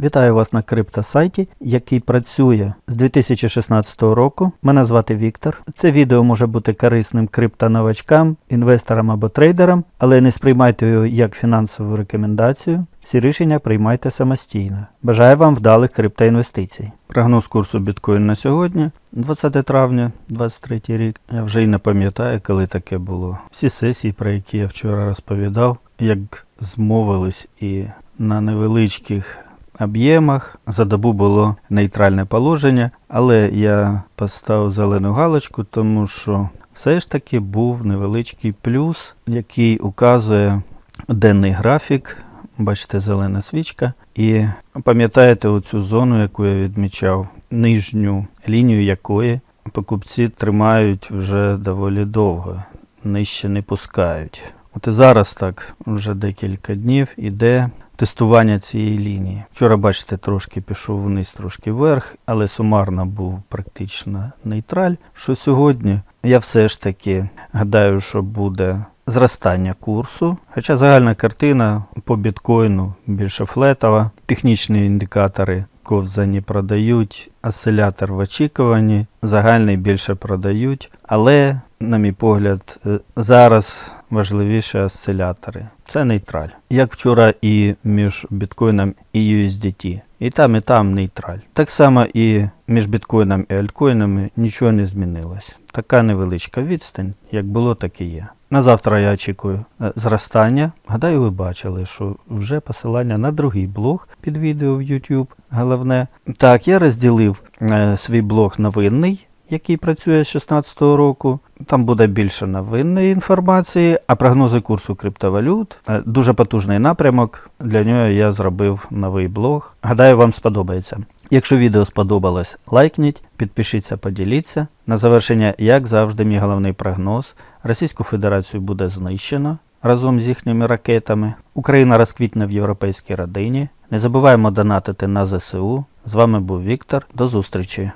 Вітаю вас на криптосайті, який працює з 2016 року. Мене звати Віктор. Це відео може бути корисним криптоновачкам, інвесторам або трейдерам, але не сприймайте його як фінансову рекомендацію. Всі рішення приймайте самостійно. Бажаю вам вдалих криптоінвестицій. Прогноз курсу біткоін на сьогодні, 20 травня 2023 рік. Я вже й не пам'ятаю, коли таке було. Всі сесії, про які я вчора розповідав, як змовились і на невеличких об'ємах за добу було нейтральне положення, але я поставив зелену галочку, тому що все ж таки був невеличкий плюс, який указує денний графік. Бачите, зелена свічка. І пам'ятаєте оцю зону, яку я відмічав, нижню лінію якої покупці тримають вже доволі довго, нижче не пускають. От і зараз так вже декілька днів іде тестування цієї лінії. Вчора, бачите, трошки пішов вниз, трошки вверх, але сумарно був практично нейтраль. Що сьогодні я все ж таки гадаю, що буде зростання курсу. Хоча загальна картина по біткоїну більше флетова, технічні індикатори ковзані продають, осцилятор в очікуванні, загальний більше продають, але, на мій погляд, е, зараз важливіше осцилятори. Це нейтраль. Як вчора і між біткоїном і USDT. І там, і там нейтраль. Так само і між біткоїном і альткоїнами нічого не змінилось. Така невеличка відстань, як було, так і є. На завтра я очікую е, зростання. Гадаю, ви бачили, що вже посилання на другий блог під відео в YouTube. Головне. Так, я розділив е, свій блог новинний, який працює з 2016 року. Там буде більше новинної інформації, а прогнози курсу криптовалют. Е, Дуже потужний напрямок. Для нього я зробив новий блог. Гадаю, вам сподобається. Якщо відео сподобалось, лайкніть, підпишіться, поділіться. На завершення, як завжди, мій головний прогноз. Російську Федерацію буде знищено разом з їхніми ракетами. Україна розквітне в європейській родині. Не забуваємо донатити на ЗСУ. З вами був Віктор. До зустрічі!